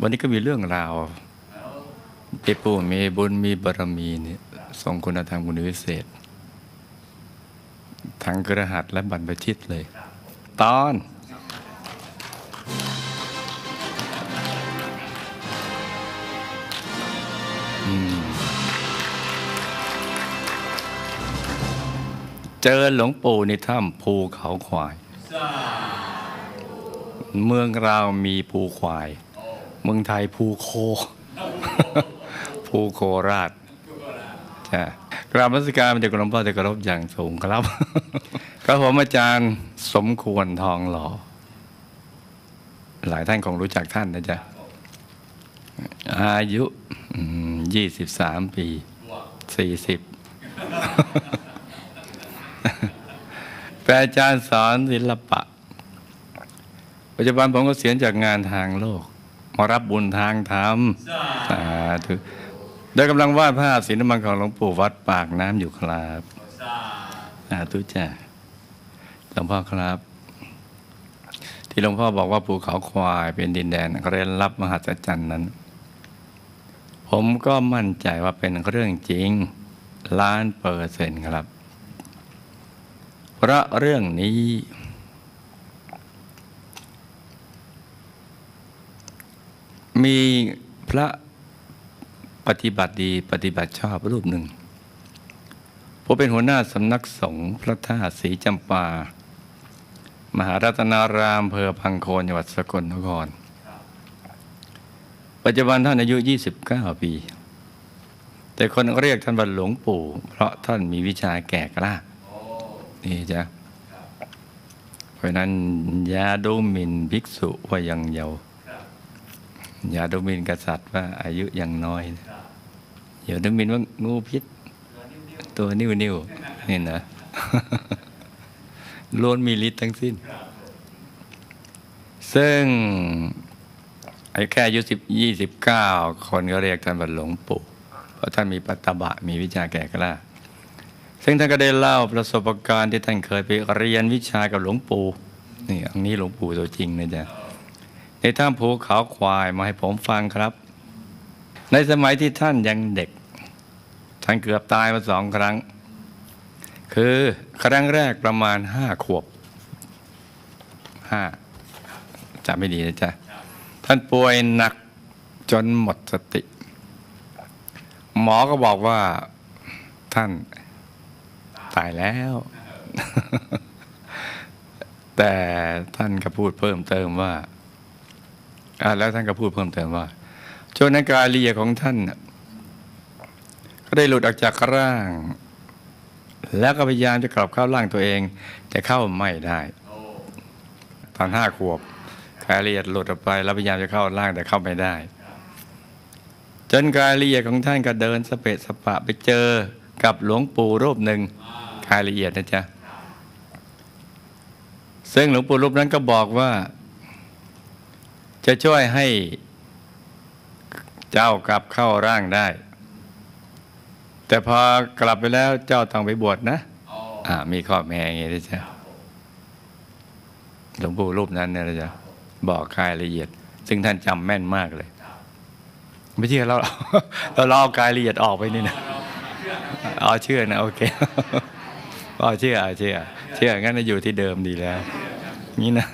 วันนี้ก็มีเรื่องราวที่ปู่มีบุญมีบารมีเนี่ยทรงคุณธรรมคุณวิเศษ ทั้งกระหัตและบรรพชิตเลย ตอนเจอหลวงปู่ในถ้ำภูเขาควาย เมืองเรามีภูควาย เมืองไทยภูโค ภูโคราชจ้ะกราบมัสการเป็นเด็กหลวงพ่อเด็กรบอย่างสูงครับครับผมอาจารย์สมควรทองหล่อ หลายท่านคงรู้จักท่านนะจ๊ะ อายุยี่สิบสามปีสี่สิบเป็นอาจารย์สอนศิลปะ ปัจจุบันผมก็เสียจากงานทางโลก มารับบุญทางธรรมสาธุได้กำลังวาดภาพศิลปะของหลวงปู่วัดปากน้ำอยู่ครับสาธุจ้ะหลวงพ่อครับ ที่หลวงพ่อบอกว่าภูเขาควายเป็นดินแดนเร้นลับมหัศจรรย์นั้น ผมก็มั่นใจว่าเป็นเรื่องจริงล้านเปอร์เซ็นต์ครับ เพราะเรื่องนี้ มีพระปฏิบัติดีปฏิบัติชอบรูปหนึ่งผมเป็นหัวหน้าสำนักสงฆ์พระธาตุศรีจำปา มหารัตนารามอำเภอพังโคนจังหวัดสกลนคร ปัจจุบันท่านอายุ 29 ปี แต่คนเรียกท่านว่าหลวงปู่ เพราะท่านมีวิชาแก่กล้านี่จ้ะเพราะนั้นยาดูหมินภิกษุว่ายังเยาว์ ยาดูหมินกษัตริย์ว่าอายุยังน้อยอย่าดูหมินว่างูพิษ ตัวนิ้วนิ้วๆนี่นะล้วนมีฤทธิ์ทั้งสิ้น ซึ่งไอ้แค่อายุสิบยี่สิบเก้าคนก็เรียกท่านว่าหลวงปู่ เพราะท่านมีปัตตบะมีวิชาแก่กล้า ซึ่งท่านก็ได้เล่าประสบการณ์ที่ท่านเคยไปเรียนวิชากับหลวงปู่นี่อันนี้หลวงปู่ตัวจริงนะจ๊ะใน ถ้ำภูเขาควายมาให้ผมฟังครับ ในสมัยที่ท่านยังเด็ก ท่านเกือบตายมาสองครั้ง คือครั้งแรกประมาณห้าขวบห้าจำไม่ดีนะจ๊ะ ท่านป่วยหนักจนหมดสติ หมอก็บอกว่าท่านตายแล้ว แต่ท่านก็พูดเพิ่มเติมว่าอ่า แล้วท่านก็พูดเพิ่มเติมว่าช่วงนั้นกายละเอียดของท่าน ก็ได้หลุดออกจากร่าง แล้วก็พยายามจะกลับเข้าร่างตัวเอง แต่เข้าไม่ได้ตอนห้าขวบกายละเอียดหลุดออกไป แล้วพยายามจะเข้าร่างแต่เข้าไม่ได้ จนกายละเอียดของท่านก็เดินสเปะสปะไปเจอกับหลวงปู่รูปหนึ่งกายละเอียดนะจ๊ะซึ่งหลวงปู่รูปนั้นก็บอกว่า จะช่วยให้เจ้ากลับเข้าร่างได้ แต่พอกลับไปแล้วเจ้าต้องไปบวชนะอ่ามีข้อแม้อย่างนี้นะจ๊ะหลวงปู่รูปนั้นเนี่ยนะจ๊ะบอกรายละเอียด ซึ่งท่านจำแม่นมากเลย ไม่เชื่อเราเราเราเอากายละเอียดออกไปนี่นะเอาเชื่อนะโอเคเอาเชื่อเอาเชื่อ เชื่องั้นอยู่ที่เดิมดีแล้ว นี่นะ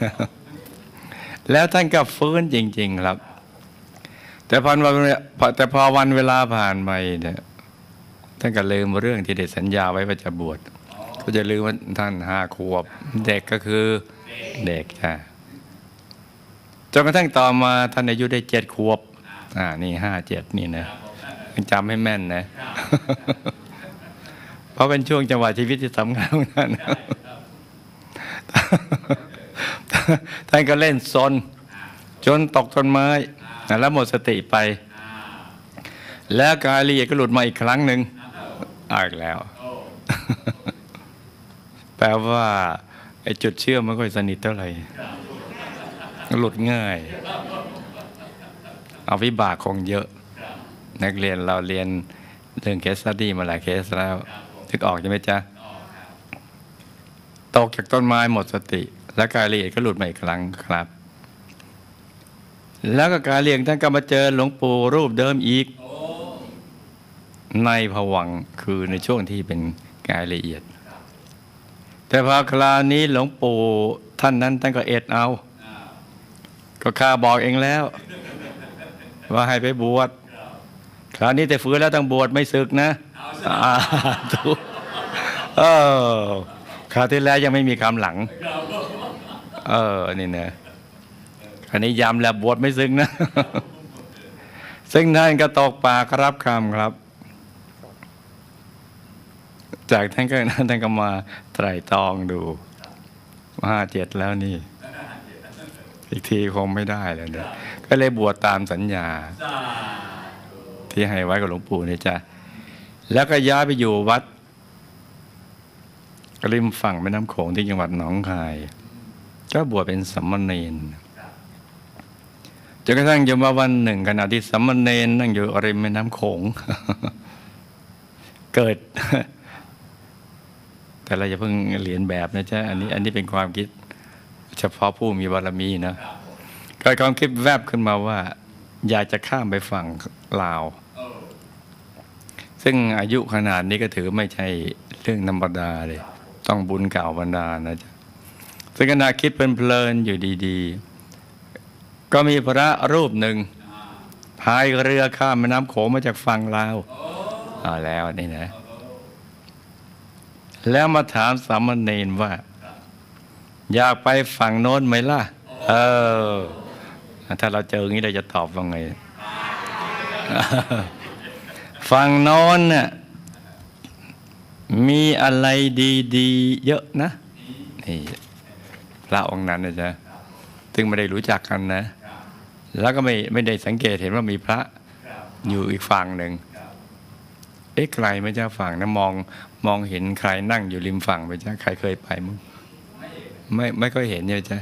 แล้วท่านก็ฟื้นจริง ๆ ครับ แต่พอวันแต่พอวันเวลาผ่านไปเนี่ยท่านก็ลืมเรื่องที่ได้สัญญาไว้ว่าจะบวชก็จะลืมว่าท่านห้าขวบ เด็กก็คือเด็กจ้ะจนกระทั่งต่อมาท่านอายุได้เจ็ดขวบ อ่า นี่ห้าเจ็ดนี่นะจำให้แม่นนะ เพราะเป็นช่วงจังหวะชีวิตที่สำคัญของท่าน ท่านก็เล่นซนจนตกต้นไม้แล้วหมดสติไป แล้วกายละเอียดก็หลุดมาอีกครั้งหนึ่งอีกแล้ว แปลว่าไอ้จุดเชื่อมไม่ค่อยสนิทเท่าไหร่หลุดง่าย เอาวิบากคงเยอะ นักเรียนเราเรียนเรื่องเคสสตี้มาหลายเคสแล้วทึกออกใช่ไหมจ๊ะ ตกจากต้นไม้หมดสติ และกายละเอียดก็หลุดมาอีกครั้งครับ แล้วก็การเรียงท่านก็มาเจอหลวงปู่รูปเดิมอีก ในผวังค์คือในช่วงที่เป็นกายละเอียด แต่พอคราวนี้หลวงปู่ท่านนั้นท่านก็เอ็ดเอา ก็ข้าบอกเองแล้ว ว่าให้ไปบวชคราวนี้แต่ฟื้นแล้วต้องบวชไม่ศึกนะอ่าถูกเออคราวที่แล้วยังไม่มีคำหลัง เออนี่นะอันนี้ยำแล้วบวชไม่ซึ้งนะ ซึ่งท่านก็ตกปากรับคำครับ จากท่านก็ท่านก็มาไตรตองดูห้าเจ็ดแล้วนี่ อีกทีคงไม่ได้แล้วนะก็เลยบวชตามสัญญา ที่ให้ไว้กับหลวงปู่นี่จ้ะแล้วก็ย้ายไปอยู่วัดริมฝั่งแม่น้ำโขงที่จังหวัดหนองคาย ก็บวชเป็นสัมมเนนจนกระทั่งยมาวันหนึ่งขณะที่สัมมเนนนั่งอยู่ริมแม่น้ำโขง เกิด แต่เราจะเพิ่งเรียนแบบนะจ๊ะอันนี้ อันนี้เป็นความคิด เฉพาะผู้มีบารมีนะก็ความคิดแวบขึ้นมาว่า อยากจะข้ามไปฝั่งลาว ซึ่งอายุขนาดนี้ก็ถือไม่ใช่เรื่องธรรมดาเลย ต้องบุญเก่าบรรดานะจ๊ะ ซึ่งขณะคิดเพลินอยู่ดีๆ ก็มีพระรูปหนึ่งพายเรือข้ามแม่น้ำโขงมาจากฝั่งลาวเอาแล้วนี่นะ แล้วมาถามสามเณรว่า อยากไปฝั่งโน้นไหมล่ะ เออ ถ้าเราเจออย่างนี้เราจะตอบว่าไง ฝั่งโน้นน่ะมีอะไรดี ๆ เยอะนะนี่ ระองค์นั้นนะจ๊ะซึ่งไม่ได้รู้จักกันนะ แล้วก็ไม่ไม่ได้สังเกตเห็นว่ามีพระอยู่อีกฝั่งหนึ่งเอ๊ะไกลไหมจ้าฝั่งนะมองมองเห็นใครนั่งอยู่ริมฝั่งไหมจ้าใครเคยไปมั้งไม่ไม่ค่อยเห็นเลยจ้า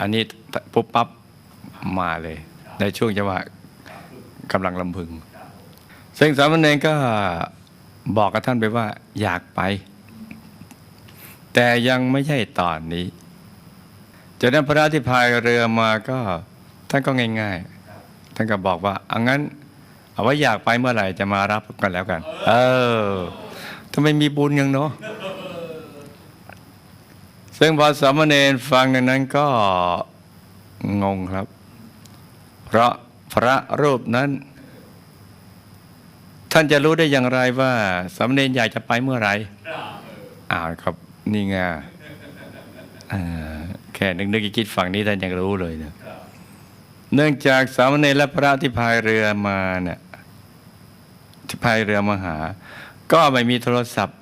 อันนี้ปุ๊บปั๊บมาเลย ในช่วงจังหวะกำลังลำพึงซึ่งสามเณรก็บอกกับท่านไปว่าอยากไป แต่ยังไม่ใช่ตอนนี้จากนั้นพระที่พายเรือมาก็ท่านก็ง่าย ๆ ท่านก็บอกว่าเอางั้น เอาไว้อยากไปเมื่อไหร่จะมารับกันแล้วกัน เออทำไมมีบุญยังเนาะซึ่งพอสามเณรฟังดังนั้นก็งงครับ เพราะพระรูปนั้น ท่านจะรู้ได้อย่างไรว่าสามเณรอยากจะไปเมื่อไหร่อ้าวครับ นี่ไงาแค่นึกนึกคิดฝั่งนี้ท่านยังรู้เลยนะเนื่องจากสามเณรและพระที่พายเรือมาเนี่ยที่พายเรือมาหา ก็ไม่มีโทรศัพท์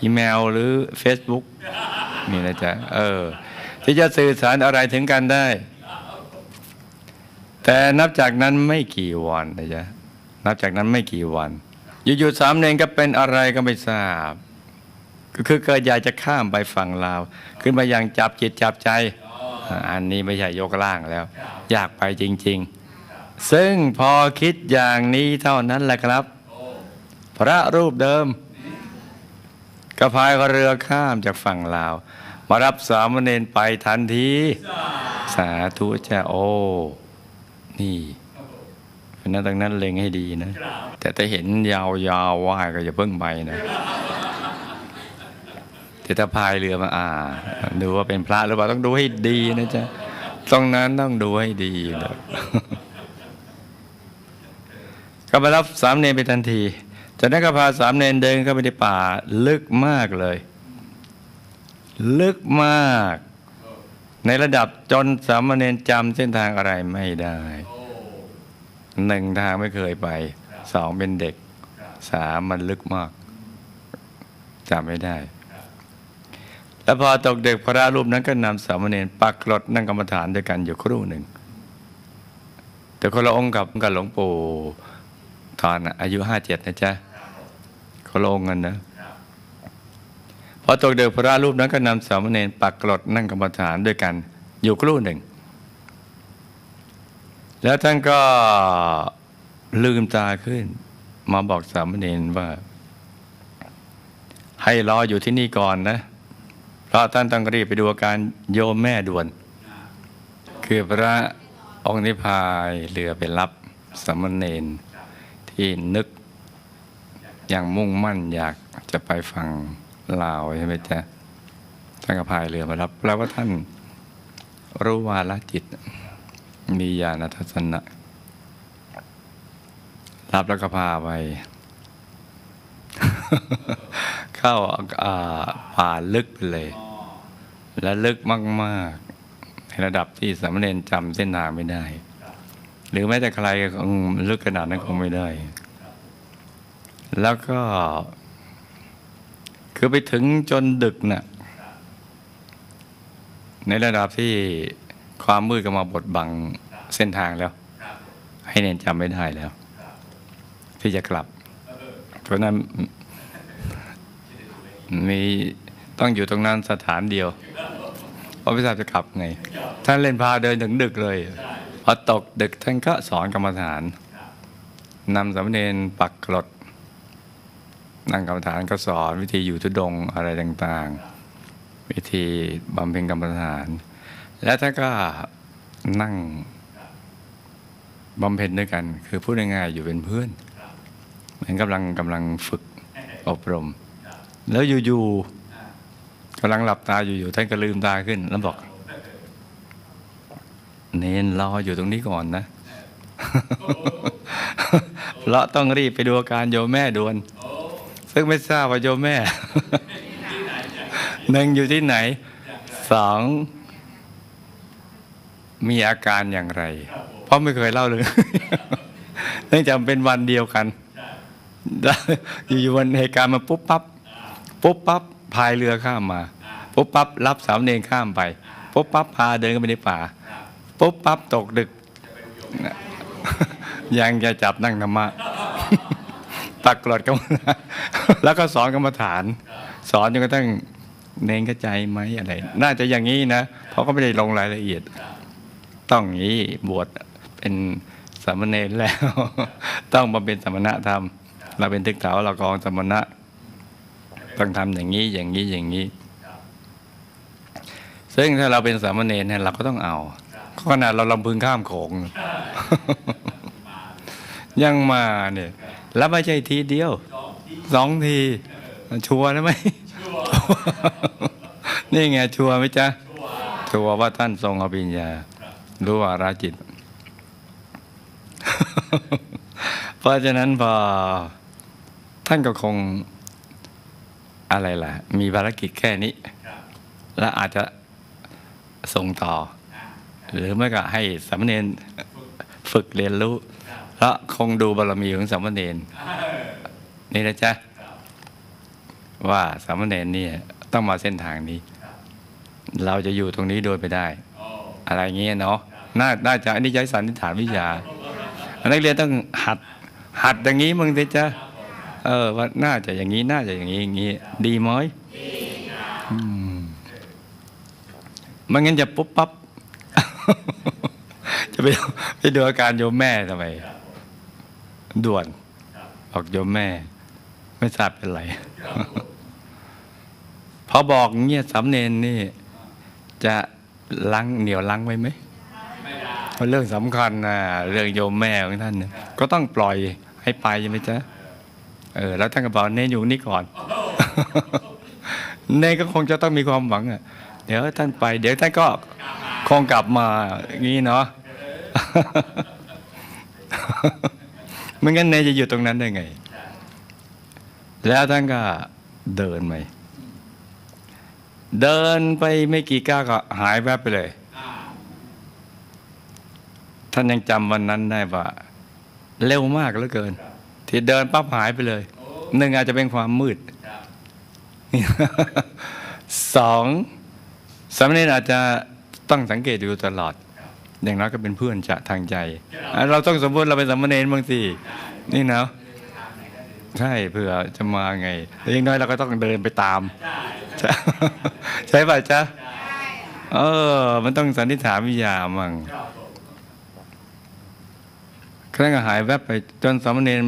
อีเมลหรือ Facebook นี่นะจ๊ะเออ ที่จะสื่อสารอะไรถึงกันได้ แต่นับจากนั้นไม่กี่วันนะจ๊ะนับจากนั้นไม่กี่วัน อยู่ๆสามเณรก็เป็นอะไรก็ไม่ทราบ ก็คือเกิดอยากจะข้ามไปฝั่งลาว ขึ้นมาอย่างจับจิตจับใจ อันนี้ไม่ใช่ยกล่างแล้ว อยากไปจริง ๆ ซึ่งพอคิดอย่างนี้เท่านั้นแหละครับ พระรูปเดิมก็พายเรือข้ามจากฝั่งลาว มารับสามเณรไปทันที สาธุจ้าโอ้นี่เพราะนั้นดังนั้นเล็งให้ดีนะ แต่ถ้าเห็นยาวๆว่ายก็อย่าเพิ่งไปนะ แต่ถ้าพายเรือมาอ่า ดูว่าเป็นพระหรือเปล่าต้องดูให้ดีนะจ๊ะตรงนั้นต้องดูให้ดีนะก็ไปรับสามเณรไปทันทีจากนั้นก็พาสามเณรเดินเข้าไปในป่าลึกมากเลย ลึกมาก ในระดับจนสามเณรจำเส้นทางอะไรไม่ได้หนึ่งทางไม่เคยไปสองเป็นเด็กสามมันลึกมากจำไม่ได้ แล้วพอตกเด็กพระรูปนั้นก็นำสามเณรปักกรดนั่งกรรมฐานด้วยกันอยู่ครู่หนึ่ง แต่คนละองค์กับกับหลวงปู่ตอนอายุห้าเจ็ดนะจ๊ะคนละองค์กันนะพอตกเด็กพระรูปนั้นก็นำสามเณรปักกรดนั่งกรรมฐานด้วยกัน อยู่ครู่หนึ่ง แล้วท่านก็ลืมตาขึ้น มาบอกสามเณรว่า ให้รออยู่ที่นี่ก่อนนะเราะท่านต้องรีบไปดูอาการโยมแม่ด่วน คือพระองค์นิพพายเรือไปรับสามเณรที่นึกอย่างมุ่งมั่นอยากจะไปฟังลาวใช่ไหมจ๊ะท่านก็พายเรือมารับแปล้วว่าท่านรู้วาลจิต มีญาณทัศนะรับแล้วก็พาไป เข้าอ่าป่าลึกไปเลย และลึกมากๆในระดับที่สามเณรจำเส้นทางไม่ได้ หรือแม้แต่ใครก็คงลึกขนาดนั้นคงไม่ได้ แล้วก็ คือไปถึงจนดึกน่ะในระดับที่ความมืดก็มาบดบังเส้นทางแล้ว ให้เนนจำไม่ได้แล้ว ที่จะกลับ เพราะนั้นมี ต้องอยู่ตรงนั้นสถานเดียวเพราะพิทราบจะกลับไง ท่านเล่นพาเดินถึงดึกเลยพอตกดึกท่านก็สอนกรรมฐานนำสามเณรปักกรดนั่งกรรมฐานก็สอนวิธีอยู่ทุดงอะไรต่างๆ วิธีบำเพ็ญกรรมฐาน และท่านก็นั่งบำเพ็ญด้วยกัน คือพูดง่ายๆอยู่เป็นเพื่อนเหมือนกำลังกำลังฝึกอบรม แล้วอยู่ๆ กำลังหลับตาอยู่ๆท่านก็ลืมตาขึ้น แล้วบอก เน้นรออยู่ตรงนี้ก่อนนะเพราะต้องรีบไปดูอาการโยมแม่ด่วน ซึ่งไม่ทราบว่าโยมแม่หนึ่งอยู่ที่ไหนสองมีอาการอย่างไร เพราะไม่เคยเล่าเลยเนื่องจากเป็นวันเดียวกัน อยู่ๆวันเหตุการณ์มาปุ๊บปั๊บปุ๊บปั๊บ พายเรือข้ามมาปุ๊บปั๊บรับสามเณรข้ามไปปุ๊บปั๊บพาเดินเข้าไปในป่าปุ๊บปั๊บตกดึก ยังจะจับนั่งธรรมะปักกรดกรรมฐานแล้วก็สอนกรรมฐาน สอนจนกระทั่งเนนเข้าใจไหมอะไร น่าจะอย่างนี้นะเพราะก็ไม่ได้ลงรายละเอียด ต้องอย่างนี้บวชเป็นสามเณรแล้ว ต้องมาเป็นสมณธรรม เราเป็นทึกเถาเรากองสมณะ ต้องทำอย่างนี้อย่างนี้อย่างนี้ ซึ่งถ้าเราเป็นสามเณรเนี่ยเราก็ต้องเอาขนาดเราลำพึงข้ามโขงยังมาเนี่ยแล้วไม่ใช่ทีเดียวสองทีชัวร์นะไหมนี่ไงชัวร์ไหมจ๊ะชัวร์ว่าท่านทรงอภิญญารู้ว่าราจิต เพราะฉะนั้นพอท่านก็คง อะไรล่ะ มีภารกิจแค่นี้ และอาจจะส่งต่อ หรือไม่ก็ให้สามเณรฝึกเรียนรู้ แล้วคงดูบารมีของสามเณรนี่นะจ๊ะว่าสามเณรเนี่ยต้องมาเส้นทางนี้ เราจะอยู่ตรงนี้โดยไปได้ อะไรเงี้ยเนาะน่าน่าจะอันนี้ใช้สันนิษฐานวิทยานักเรียนต้องหัด หัดอย่างนี้มึงสิจ๊ะ เออว่าน่าจะอย่างนี้ น่าจะอย่างนี้อย่างนี้ ดีไหมอืมไมันงั้นจะปุ๊บปั๊บจะไปไปดูอาการโยมแม่ทำไมด่วนบอกโยมแม่ ไม่ทราบเป็นไรพอบอกเงี้ยสำเนนนี่ จะลังเหนียวลังไว้ไหมเพราะเรื่องสำคัญนะเรื่องโยมแม่ของท่านเนี่ยก็ต้องปล่อยให้ไปใช่ไหมจ๊ะ เออแล้วท่านก็บอกเน้นอยู่นี่ก่อนเน้นก็คงจะต้องมีความหวังอะเดี๋ยวท่านไป เดี๋ยวท่านก็คงกลับมาอย่างนี้เนาะไม่งั้นเนยจะอยู่ตรงนั้นได้ไง แล้วท่านก็เดินไปเดินไปไม่กี่ก้าวก็หายแวบไปเลย ท่านยังจำวันนั้นได้ว่าเร็วมากเหลือเกิน ที่เดินปั๊บหายไปเลยหนึ่งอาจจะเป็นความมืดสองสามเณรอาจจะต้องสังเกตอยู่ตลอด อย่างน้อยก็เป็นเพื่อนจะทางใจ เราต้องสมมติเราเป็นสามเณรบางทีนี่เนาะใช่เผื่อจะมาไงแต่ยังน้อยเราก็ต้องเดินไปตาม ใช่ป่ะจ๊ะเออ มันต้องสันนิษฐานวิทยามั่ง ครั้งก็หายแวบไป จนสามเณร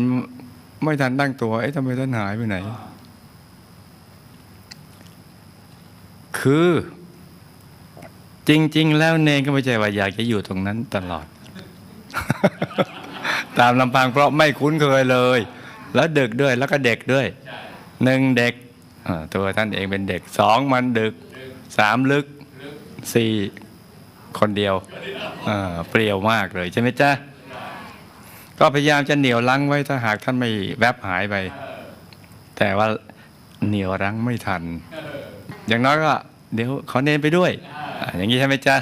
ไม่ทันตั้งตัว เอ๊ะทำไมท่านหายไปไหน คือจริง ๆ แล้วเนนก็ไม่ใช่ว่าอยากจะอยู่ตรงนั้นตลอด ตามลำพังเพราะไม่คุ้นเคยเลย แล้วดึกด้วยแล้วก็เด็กด้วยหนึ่งเด็กตัวท่านเองเป็นเด็กสองมันดึกสามลึกสี่คนเดียวเปรี้ยวมากเลยใช่ไหมจ๊ะ ก็พยายามจะเหนี่ยวรั้งไว้ถ้าหากท่านไม่แวบหายไป แต่ว่าเหนี่ยวรั้งไม่ทัน อย่างน้อยก็เดี๋ยวขอเน้นไปด้วย อย่างนี้ใช่ไหมจ๊ะ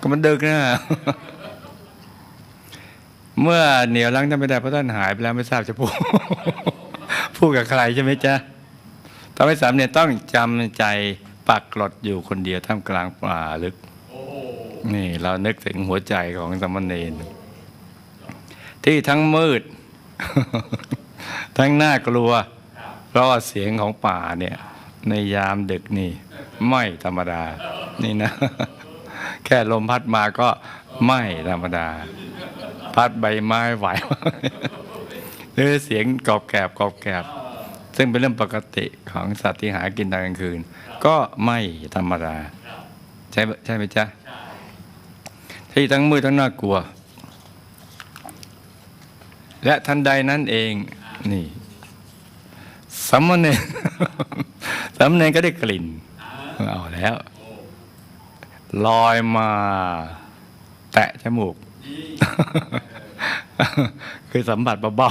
ก็มันดึกนะเมื่อเหนียวรั้งท่านไม่ได้เพราะท่านหายไปแล้วไม่ทราบจะพูดพูดกับใครใช่ไหมจ๊ะทำให้สามเนี่ยต้องจำใจปักกรดอยู่คนเดียวท่ามกลางป่าลึก นี่เรานึกถึงหัวใจของสามเณร ที่ทั้งมืด ทั้งน่ากลัว เพราะว่าเสียงของป่าเนี่ย ในยามดึกนี่ ไม่ธรรมดา นี่นะ แค่ลมพัดมาก็ไม่ธรรมดา พัดใบไม้ไหวหรือเสียงกรอบแกรบกรอบแกรบซึ่งเป็นเรื่องปกติของสัตว์ที่หากินตอนกลางคืน ก็ไม่ธรรมดา ใช่ใช่ไหมจ๊ะที่ทั้งมืดทั้งน่ากลัว และทันใดนั้นเองนี่สามเณรสามเณรก็ได้กลิ่นเอาแล้ว ลอยมา แตะจมูก คือสัมผัสเบา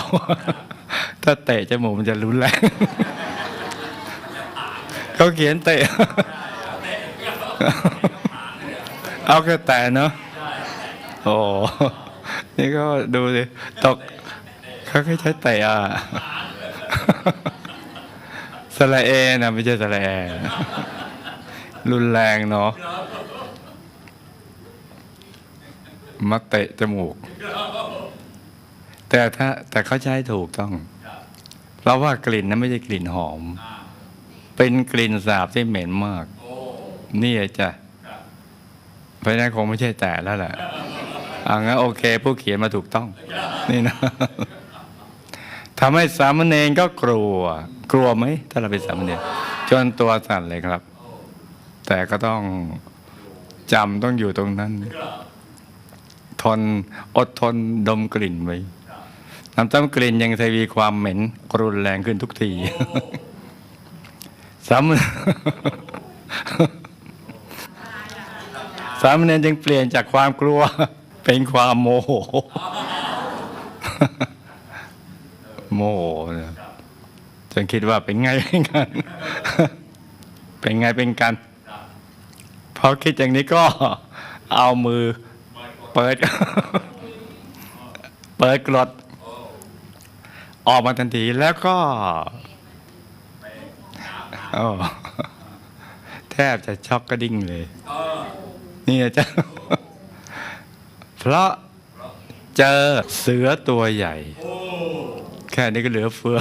ๆ ถ้าเตะจมูกมันจะรุนแรงเขาเขียนเตะ เอาแค่แตะเนาะโอ้นี่ก็ดูสิตก เขาแค่ใช้เตะอะสระเอนะไม่ใช่สระแอรุนแรงเนาะมาเตะจมูก แต่ถ้าแต่เขาใช้ถูกต้องเพราะว่ากลิ่นนั้นไม่ใช่กลิ่นหอม เป็นกลิ่นสาบที่เหม็นมาก นี่จ้ะเพราะนั้นคงไม่ใช่แต่แล้วแหละอางั้นโอเค ผู้เขียนมาถูกต้อง นี่นะ ทำให้สามเณรก็กลัว กลัวไหมถ้าเราเป็นสามเณรจนตัวสั่นเลยครับ แต่ก็ต้องจำต้องอยู่ตรงนั้น ทนอดทนดมกลิ่นไว้น้ำต้มกลิ่นยังทวีความเหม็นรุนแรงขึ้นทุกทีสามสามเณรจึงเปลี่ยนจากความกลัวเป็นความโมโห โมโหเนี่ยจนคิดว่าเป็นไงเป็นกันเป็นไงเป็นกันพอคิดอย่างนี้ก็เอามือเปิด เปิดกรดออกมาทันทีแล้วก็โอ้แทบจะช็อกกระดิ่งเลย นี่จ๊ะเพราะเจอเสือตัวใหญ่ แค่นี้ก็เหลือเฟือ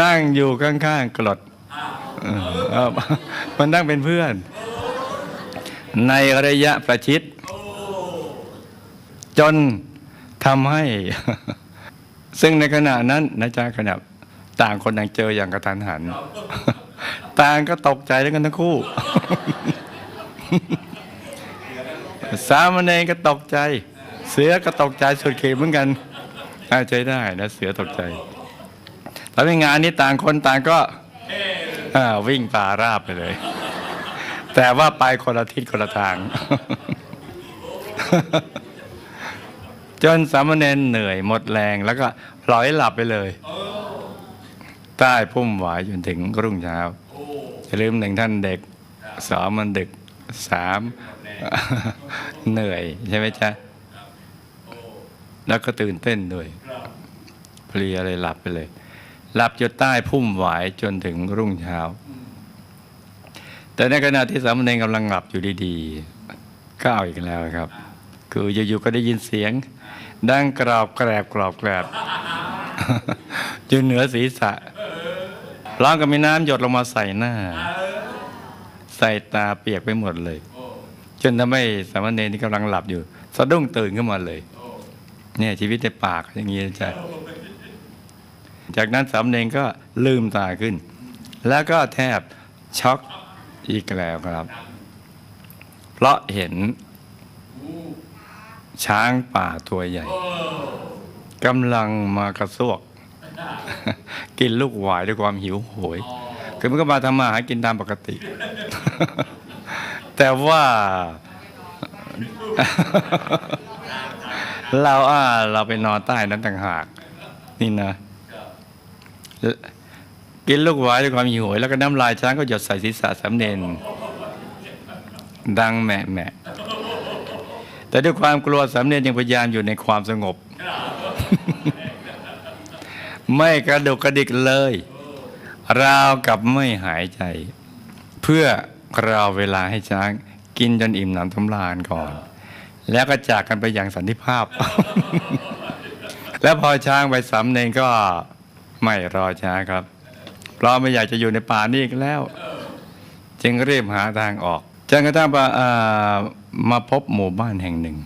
นั่งอยู่ข้างๆกรดมันนั่งเป็นเพื่อน ในระยะประชิด จนทำให้ ซึ่งในขณะนั้นนะจ๊ะขณะต่างคนต่างเจออย่างกระทันหัน ต่างก็ตกใจด้วยกันทั้งคู่สามเณรก็ตกใจ เสือก็ตกใจสุดขีดเหมือนกันอาใจได้นะเสือตกใจแล้วในงานนี้ต่างคนต่างก็วิ่งป่าราบไปเลย แต่ว่าไปคนละทิศคนละทาง จนสามเณรเหนื่อยหมดแรงแล้วก็พลอยหลับไปเลย ใต้พุ่มหวายจนถึงรุ่งเช้าอย่าลืมหนึ่งท่านเด็กสองมันดึกสามเหนื่อยใช่ไหมจ๊ะ แล้วก็ตื่นเต้นด้วยเพลียเลยหลับไปเลย หลับอยู่ใต้พุ่มหวายจนถึงรุ่งเช้า แต่ในขณะที่สามเณรกำลังหลับอยู่ดีๆก็เอาอีกแล้วครับ คืออยู่ๆก็ได้ยินเสียง ดังกรอบแกรบกรอบแกรบอยู่เหนือศีรษะร้องกับมีน้ำหยดลงมาใส่หน้า ใส่ตาเปียกไปหมดเลย จนทำให้สามเณรที่กำลังหลับอยู่ สะดุ้งตื่นขึ้นมาเลย เนี่ยชีวิตในปากอย่างนี้นะจ๊ะจากนั้นสามเณรก็ลืมตาขึ้น แล้วก็แทบช็อกอีกแล้วครับ เพราะเห็น ช้างป่าตัวใหญ่กำลังมากระซวก กินลูกหวายด้วยความหิวโหย คือมันก็มาทำมาหากินตามปกติ แต่ว่า เราอ่าเราไปนอนใต้นั้นต่างหาก นี่นะกินลูกหวายด้วยความหิวโหยแล้วก็น้ำลายช้างก็หยดใส่ศีรษะสำเนนดังแมะแมะแต่ด้วยความกลัวสำเนนยังพยายามอยู่ในความสงบ ไม่กระดุกกระดิกเลยราวกับไม่หายใจ เพื่อรอเวลาให้ช้างกินจนอิ่มหนำสำราญก่อน แล้วก็จากกันไปอย่างสันติภาพ แล้วพอช้างไปสำเนนก็ไม่รอช้าครับ เพราะไม่อยากจะอยู่ในป่านี้อีกแล้ว จึงรีบหาทางออกจนกระทั่งมาพบหมู่บ้านแห่งหนึ่ง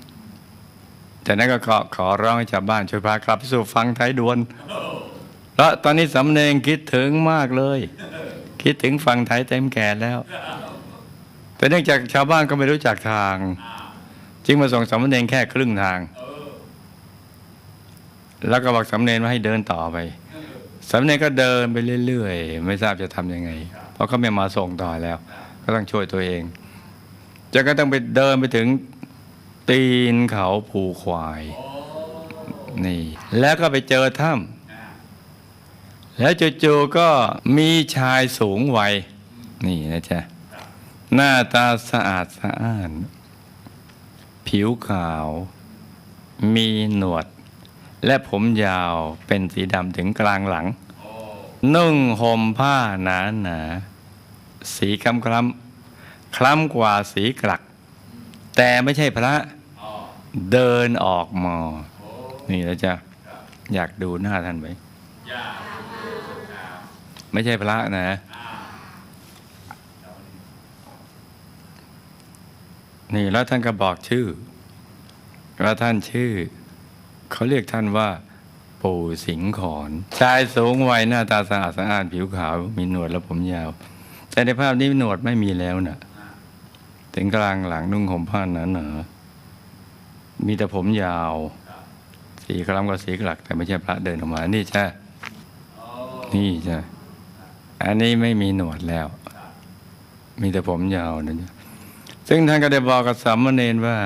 จากนั้นก็ขอขอร้องให้ชาวบ้านช่วยพากลับไปสู่ฟังไทยดวนเพราะตอนนี้สำเนงคิดถึงมากเลย คิดถึงฟังไทยเต็มแก่แล้ว แต่เนื่องจากชาวบ้านก็ไม่รู้จักทาง จึงมาส่งสำเนงแค่ครึ่งทาง แล้วก็บอกสำเนงว่าให้เดินต่อไปสำเนงก็เดินไปเรื่อยๆ ไม่ทราบจะทำยังไง เพราะเขาไม่มาส่งต่อแล้ว ก็ต้องช่วยตัวเองจนก็ต้องไปเดินไปถึงตีนเขาภูควายนี่ แล้วก็ไปเจอถ้ำแล้วจู่ๆก็มีชายสูงวัย นี่นะจ๊ะ หน้าตาสะอาดสะอ้าน ผิวขาว มีหนวด และผมยาวเป็นสีดำถึงกลางหลัง นุ่งห่มผ้าหนาหนาสีคล้ำคล้ำคล้ำกว่าสีกลัก แต่ไม่ใช่พระเดินออกมานี่แล้วจะอยากดูหน้าท่านไหมไม่ใช่พระนะ นี่แล้วท่านก็บอกชื่อว่าท่านชื่อ เขาเรียกท่านว่า ปู่สิงห์ขอนชายสูงวัยหน้าตาสะอาดสะอ้านผิวขาวมีหนวดและผมยาว แต่ในภาพนี้หนวดไม่มีแล้วนะถึงกลางหลังนุ่งห่มผ้าหนาหนาๆมีแต่ผมยาว สีคล้ำกับสีกลัก แต่ไม่ใช่พระเดินออกมา นี่ใช่นี่ใช่อันนี้ไม่มีหนวดแล้ว มีแต่ผมยาวนะจ๊ะ ซึ่งท่านก็ได้บอกกับสามเณรว่า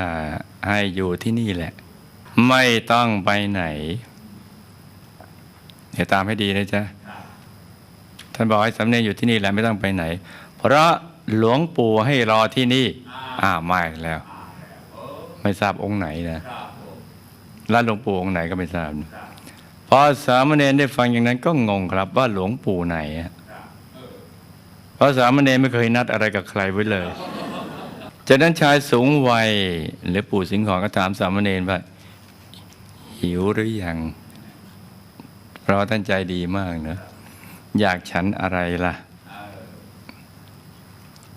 ให้อยู่ที่นี่แหละ ไม่ต้องไปไหนเดี๋ยวตามให้ดีนะจ๊ะท่านบอกให้สำเนีอยู่ที่นี่แหละไม่ต้องไปไหน เพราะหลวงปู่ให้รอที่นี่ อ่าไม่แล้ว ไม่ทราบองค์ไหนนะแล้วหลวงปู่องค์ไหนก็ไม่ทราบพอสามเณรได้ฟังอย่างนั้นก็งงครับว่าหลวงปู่ไหนเพราะสามเณรไม่เคยนัดอะไรกับใครไว้เลย จากนั้นชายสูงวัยหรือปู่สิงห์ของก็ถามสามเณรว่า หิวหรือยังเพราะท่านใจดีมากเนอะอยากฉันอะไรล่ะ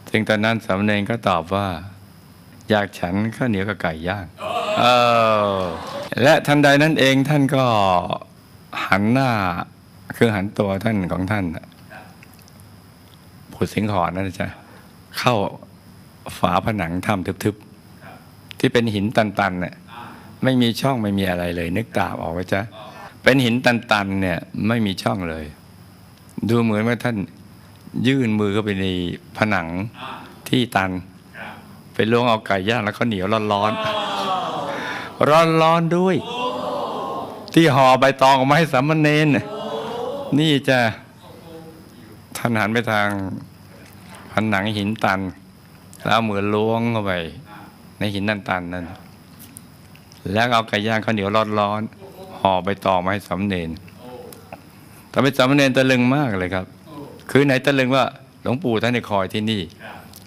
ซึ่งตอนนั้นสามเณรก็ตอบว่า อยากฉันข้าวเหนียวกับไก่ย่างเออและทันใดนั้นเองท่านก็หันหน้าคือหันตัวท่านของท่านผู้สิงห์ขอนนั่นจะเข้า ฝาผนังถ้ำทึบๆ ที่เป็นหินตันๆเนี่ยไม่มีช่องไม่มีอะไรเลย นึกตามออกไหมจ๊ะเป็นหินตันๆเนี่ยไม่มีช่องเลย ดูเหมือนว่าท่านยื่นมือเข้าไปในผนังที่ตัน ไปล้วงเอาไก่ย่างแล้วก็เหนียวร้อนๆร้อนๆด้วย ที่ห่อใบตองออกมาให้สามเณรน่ะนี่จะท่านหันไปทางผนังหินตัน แล้วเอามือล้วงเข้าไป ในหินตันตันนั่นแล้วเอาไก่ย่างข้าวเหนียวร้อนๆห่อใบตองมาให้สามเณรทำให้สามเณรตะลึงมากเลยครับ คือไหนตะลึงว่าหลวงปู่ท่านได้คอยที่นี่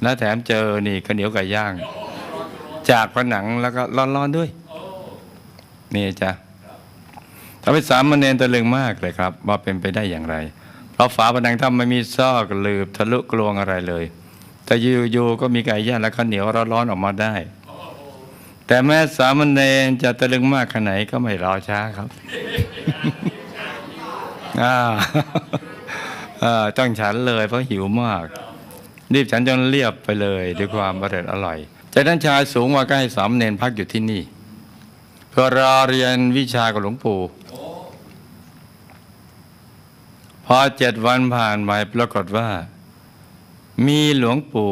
แล้วแถมเจอนี่ข้าวเหนียวไก่ย่าง จากผนังแล้วก็ร้อนๆด้วยนี่จ้ะทำให้สามเณรตะลึงมากเลยครับ ว่าเป็นไปได้อย่างไร เพราะฝาผนังถ้ำไม่มีซอกหลืบทะลุกลวงอะไรเลย แต่อยู่ๆก็มีไก่ย่างและข้าวเหนียวร้อนๆออกมาได้ แต่แม้สามเณรจะตะลึงมากขนาดไหนก็ไม่รอช้าครับอ่าอ่าต้องฉันเลยเพราะหิวมาก รีบฉันจนเรียบไปเลยด้วยความอร่อยอร่อยจากนั้นชายสูงวัยก็ให้สามเณรพักอยู่ที่นี่ เพื่อรอเรียนวิชากับหลวงปู่พอเจ็ดวันผ่านไปปรากฏว่า มีหลวงปู่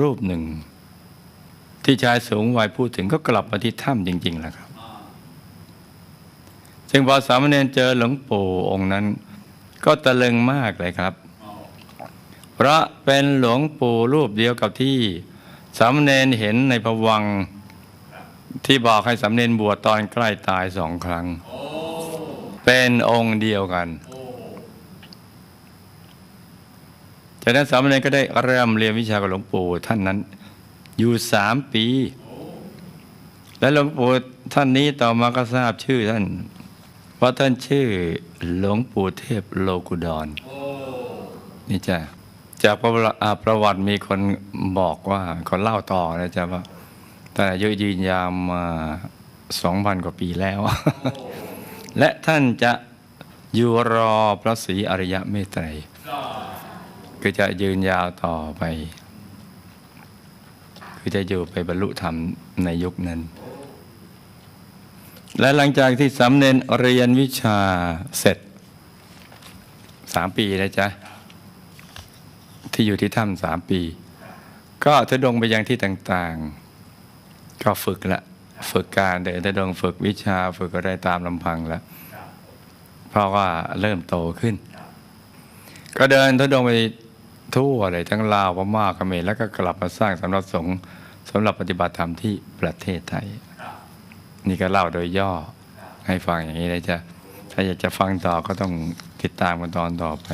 รูปหนึ่ง ที่ชายสูงวัยพูดถึงก็กลับมาที่ถ้ำจริงๆแหละครับซึ่งพอสามเณรเจอหลวงปู่องค์นั้น ก็ตะลึงมากเลยครับ เพราะเป็นหลวงปู่รูปเดียวกับที่สามเณรเห็นในพวังที่บอกให้สามเณรบวชตอนใกล้ตายสองครั้ง เป็นองค์เดียวกัน จากนั้นสามเณรก็ได้เริ่มเรียนวิชากับหลวงปู่ท่านนั้นอยู่สามปี และหลวงปู่ท่านนี้ต่อมาก็ทราบชื่อท่านว่าท่านชื่อหลวงปู่เทพโลกุดรนี่จ้ะจากประวัติอ่าประวัติมีคนบอกว่าคนเล่าต่อนะจ๊ะว่าท่านอายุยืนยามมาสองพันกว่าปีแล้ว และท่านจะอยู่รอพระศรีอริยเมตไตร คือจะยืนยาวต่อไป คือจะอยู่ไปบรรลุธรรมในยุคนั้น และหลังจากที่สำเร็จเรียนวิชาเสร็จสามปีนะจ๊ะ ที่อยู่ที่ถ้ำสามปี ก็ทุดงไปยังที่ต่างๆ ก็ฝึกละ ฝึกการเดินทุดงฝึกวิชาฝึกอะไรตามลำพังแล้วเพราะว่าเริ่มโตขึ้น ก็เดินทุดงไป ทั่วเลยทั้งลาวพม่าเขมรแล้วก็กลับมาสร้างสำนักสงฆ์สำหรับปฏิบัติธรรมที่ประเทศไทย นี่ก็เล่าโดยย่อให้ฟังอย่างนี้เลยจ้ะถ้าอยากจะฟังต่อก็ต้องติดตามกันตอนต่อไป